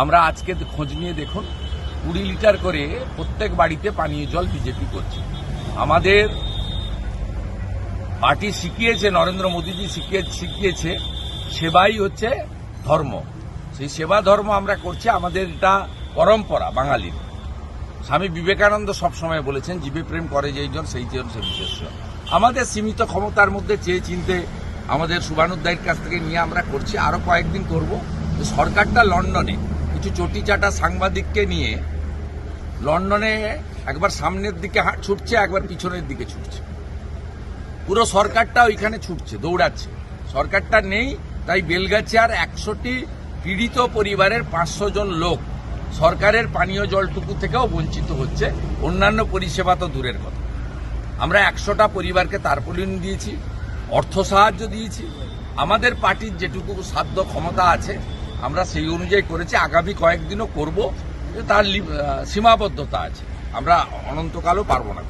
আমরা আজকে খোঁজ নিয়ে দেখুন, কুড়ি লিটার করে প্রত্যেক বাড়িতে পানীয় জল বিজেপি করছে। আমাদের পার্টি শিখিয়েছে, নরেন্দ্র মোদীজি শিখিয়ে শিখিয়েছে, সেবাই হচ্ছে ধর্ম। সেই সেবা ধর্ম আমরা করছি, আমাদের এটা পরম্পরা বাঙালির। স্বামী বিবেকানন্দ সবসময় বলেছেন জীবে প্রেম করে যেইজন সেই জন সে বিশেষ্য। আমাদের সীমিত ক্ষমতার মধ্যে চেয়ে চিনতে আমাদের শুভানুদ্দায়ের কাছ থেকে নিয়ে আমরা করছি, আরও কয়েকদিন করব। সরকারটা লন্ডনে কিছু চটি চাটা সাংবাদিককে নিয়ে লন্ডনে একবার সামনের দিকে ছুটছে, একবার পিছনের দিকে ছুটছে। পুরো সরকারটা ওইখানে ছুটছে, দৌড়াচ্ছে। সরকারটা নেই, তাই বেলগাছিয়ার একশোটি পীড়িত পরিবারের পাঁচশো জন লোক সরকারের পানীয় জলটুকু থেকেও বঞ্চিত হচ্ছে। অন্যান্য পরিষেবা তো দূরের কথা। আমরা একশোটা পরিবারকে তারপলিন দিয়েছি, অর্থ সাহায্য দিয়েছি। আমাদের পার্টির যেটুকু সাধ্য ক্ষমতা আছে আমরা সেই অনুযায়ী করেছি আগামী কয়েকদিনও করব তার সীমাবদ্ধতা আছে আমরা অনন্তকালও পারব না।